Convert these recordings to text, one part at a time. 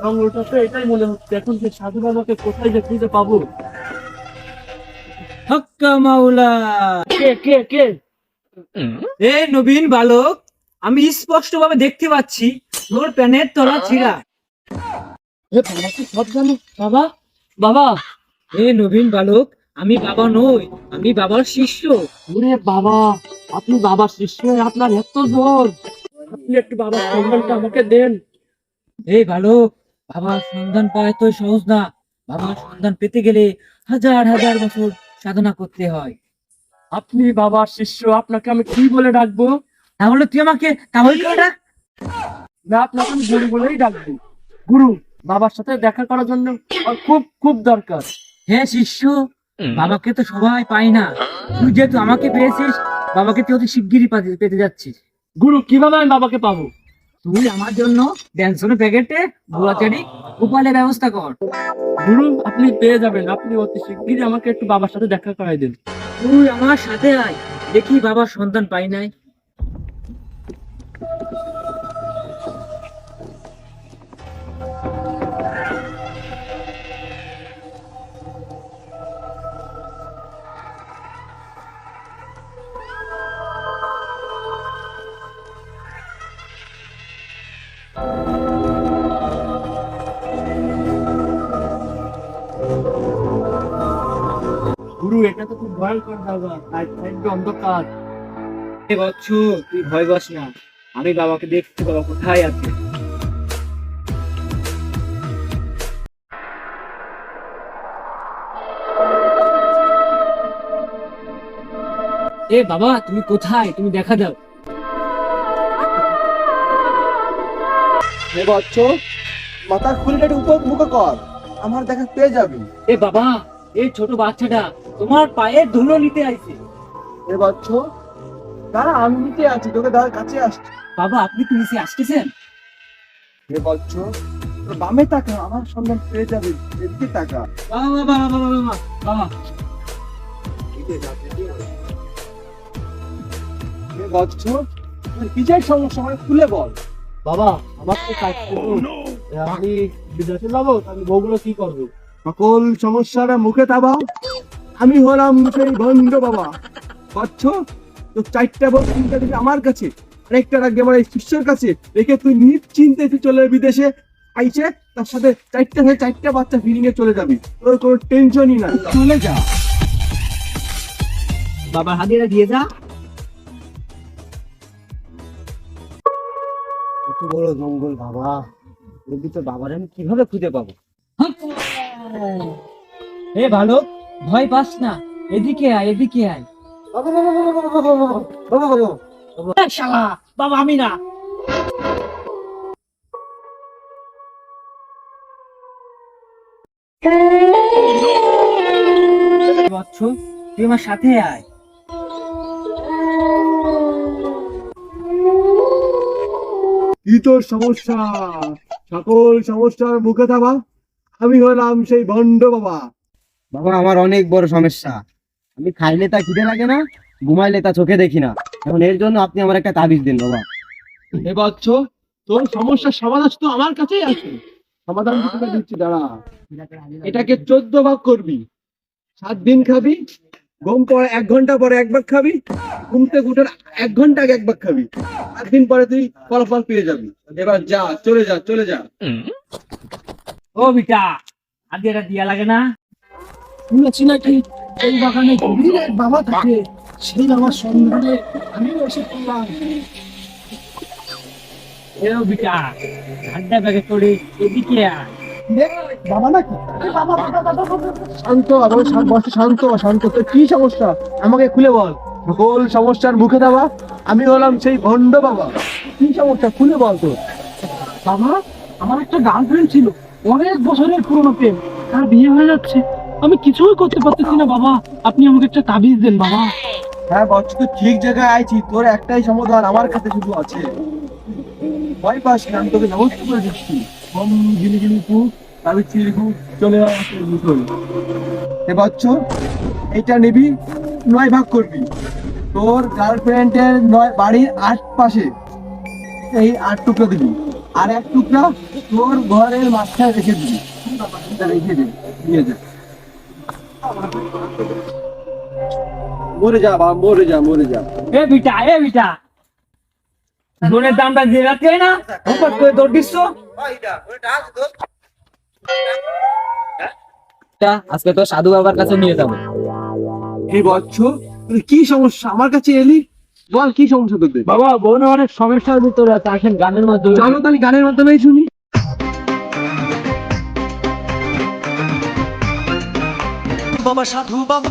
জঙ্গলটা তো এটাই মনে হচ্ছে। এখন যে সাধু বাবাকে কোথায় যে খুঁজে পাবো? হক্কা মাওলা। কে কে কে? এ নবীন বালক আমি স্পষ্ট ভাবে দেখতে পাচ্ছি তোর প্যানের তলা ছিঁড়া। এ বাবা সব জানো? বাবা বাবা। এ নবীন বালক আমি বাবা নই আমি বাবার শিষ্য। ওরে বাবা আপনি বাবার শিষ্য আপনার এত জোর। আপনি একটু বাবার সন্ধানটা আমাকে দেন। এই বালক বাবার সন্ধান পাওয়া তো সহজ না। বাবার সন্ধান পেতে গেলে হাজার হাজার বছর সাধনা করতে হয়। আপনি বাবার শিষ্য আপনাকে আমি কি বলে ডাকবো? তাহলে তুই আমাকে তাহলে কেন ডাক? না আপনাকে আমি গুরু বলেই ডাকবো। গুরু বাবার সাথে দেখা করার জন্য খুব খুব দরকার। হ্যাঁ শিষ্য বাবাকে তো সবাই পায় না। তুই যেহেতু আমাকে পেয়েছিস বাবাকে তুই অতি শিগগিরই পেতে যাচ্ছিস। গুরু কীভাবে আমি বাবাকে পাবো? তুই আমার জন্য ড্যান্সনের প্যাকেটে গোলাচারি উপালের ব্যবস্থা কর। গুরু আপনি পেয়ে যাবেন আপনি অতি শিগগিরই আমাকে একটু বাবার সাথে দেখা করাই দিন। তুই আমার সাথে আয় দেখি বাবার সন্তান পাই নাই। এটা তো খুব ভয়ঙ্কর জায়গা অন্ধকার। তুই ভয় পাস না। আমি বাবাকে দেখতে বাবা কোথায় আছে? এ বাবা তুমি কোথায়? তুমি দেখা দাও। হে বচ্চ মাথার খুলিটা উপর মুখ কর। আমার দেখা পেয়ে যাবি। এ বাবা এই ছোট বাচ্চাটা তোমার পায়ে ধুলো নিতে আইছে। এ বচ্চ দাঁড়া আমি নিতে আছি তোকে দাঁড়া কাছে আসছি। বাবা আপনি কি নিচে আসতেছেন? এ বচ্চ তোর বামে তাকা আমার সন্ধান পেয়ে যাবে এদিকে তাকা। বাবা বাবা বাবা বাবা বাবা হে বচ্চ তোর কিসের সমস্যা আমাকে খুলে বল। বাবা আমার তো কাজ করুন আমি বিদেশে যাব আমি বউগুলো কি করব? সকল সমস্যার মুখে তাবা আমি হলাম সেই ভণ্ড বাবা। বচ্চ তো চারটা বউ তিনটা দিবি আমার কাছে। আরেকটা রাখবি আমার এই শিষ্যের কাছে। রেখে তুই নিশ্চিন্তে তুই চলে যাবি বিদেশে আইসে তার সাথে চারটা থেকে চারটা বাচ্চা ফিরিং এ চলে যাবি। তোর কোনো টেনশনই না চলে যা। বাবার হাতিটা দিয়ে যা। কত বড় জঙ্গল বাবা। যদি তো বাবার আমি কীভাবে খুঁজে পাবো? এ বালক, ভয় পাস না। এদিকে আয় এদিকে আয়। শালা আমি না। তুই আমার সাথে আয়। কি তোর সমস্যা? সকল সমস্যার মুখে থাবা আমি হলাম সেই ভণ্ড বাবা। বাবা আমার অনেক বড় সমস্যা। আমি খাইলে তা খিদে লাগে না ঘুমাইলে তা চোখে দেখি না। এখন এর জন্য আপনি আমার একটা তাবিজ দিন বাবা। হে বাচ্চ তোর সমস্যার সমাধান তো আমার কাছেই আছে। সমাধান তোকে দিচ্ছি দাঁড়া। এটাকে চোদ্দ ভাগ করবি। সাত দিন খাবি ঘুম পরে এক ঘণ্টা পরে একবার খাবি ঘুম থেকে এক ঘণ্টা আগে একবার খাবি। সাত দিন পরে তুই ফলাফল পেয়ে যাবি। এবার যা চলে যা চলে যা। ও বিটা আগে এটা দিয়া লাগে না। শুনেছি নাকি? এই বাগানে গভীর এক বাবা থাকে? সেই বাবার সন্ধানে আমিও এসে বিটা ঠান্ডা ব্যাগে করে এদিকে বাবা নাকি? শান্ত শান্ত শান্ত তোর কি সমস্যা? আমাকে খুলে বল। সকল সমস্যার মুখে দেওয়া আমি হলাম সেই ভণ্ড বাবা। কি সমস্যা? খুলে বল তোর বাবা আমার একটা গার্লফ্রেন্ড ছিল। অনেক বছরের পুরনো প্রেম। তার বিয়ে হয়ে যাচ্ছে। আমি কিছুই করতে পারতেছি না, বাবা। আপনি আমাকে একটা তাবিজ দেন, বাবা। হ্যাঁ বচ্চ তো ঠিক জায়গায় আইছি। তোর একটাই সমাধান আমার কাছে শুধু আছে। ভয় পাস না, আমি তোকে ব্যবস্থা করে দিচ্ছি। বম গিলি গিলি তু তাহলে চিরকু চলে আসে এ বচ্চ এটা নিবি, নয় ভাগ করবি। তোর গার্লফ্রেন্ডের নয় বাড়ির আট পাশে এই আট টুকরো দিবি। আর এক টুকরা তোর ঘরের মাথায় রেখে দিবি। রেখে দে নিয়ে যা। মরে যা বাবা মরে যা মরে যা। এ বিটা এ বিটা। দামটা দিয়ে রাখতে না? হঠাৎ করে দৌড় দিচ্ছ? আজকে তো সাধু বাবার কাছে নিয়ে যাব। এই বচ্চ কি সমস্যা? আমার কাছে এলি? বল কি সমস্যা তোদের? বাবা বোন অনেক সমস্যার ভিতরে আছে আসেন গানের মাধ্যমে। জানো তাহলে গানের মাধ্যমেই শুনি। বাবা সাধু বাবা।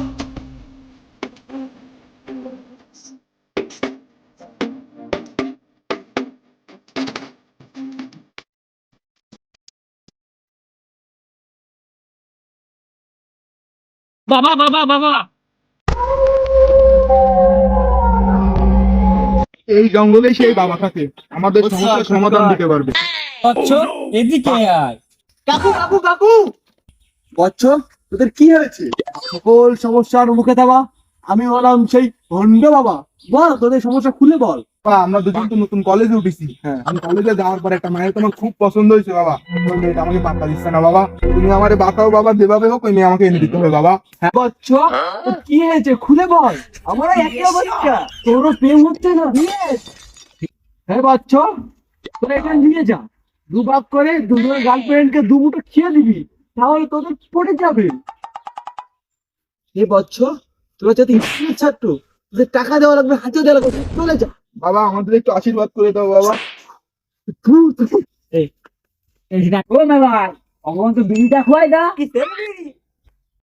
বাবা বাবা বাবা। এই জঙ্গলে সেই বাবা থাকে। আমাদের সমস্যার সমাধান দিতে পারবে। আচ্ছা এদিকে আয়। কাকু কাকু কাকু! বচ্চ তোদের কি হয়েছে? সকল সমস্যার মুখে থাকা আমি হলাম সেই ভণ্ড বাবা। বল তোদের সমস্যা খুলে বল। আমরা দুজন তো নতুন কলেজে উঠেছি। হ্যাঁ। আমি কলেজে যাওয়ার পর একটা মায়ের তোমার খুব পছন্দ হয়েছে বাবা। মেয়েটা আমাকে পাত্তা দিচ্ছে না বাবা। তুমি আমার বাঁচাও বাবা যেভাবে হোক ওই মেয়ে আমাকে এনে দিতে হবে বাবা। হ্যাঁ। বচ্চ কি হয়েছে? খুলে বল। আমার একই অবস্থা। তোরও প্রেম হচ্ছে না? হ্যাঁ বচ্চ তোরা এটা নিয়ে যা। দু ভাগ করে দুজনের গার্লফ্রেন্ডকে দু মুঠো খেয়ে দিবি তাহলে তোদের পড়ে যাবে। এ বচ্চ তোরা যদি স্কুলের ছাত্র তোদের টাকা দেওয়া লাগবে হাতেও দেওয়া লাগবে চলে যা। বাবা আমাদের একটু আশীর্বাদ করে দাও বাবা। এই না ভাই ভগবান তো বিড়িটা খোয়াই দা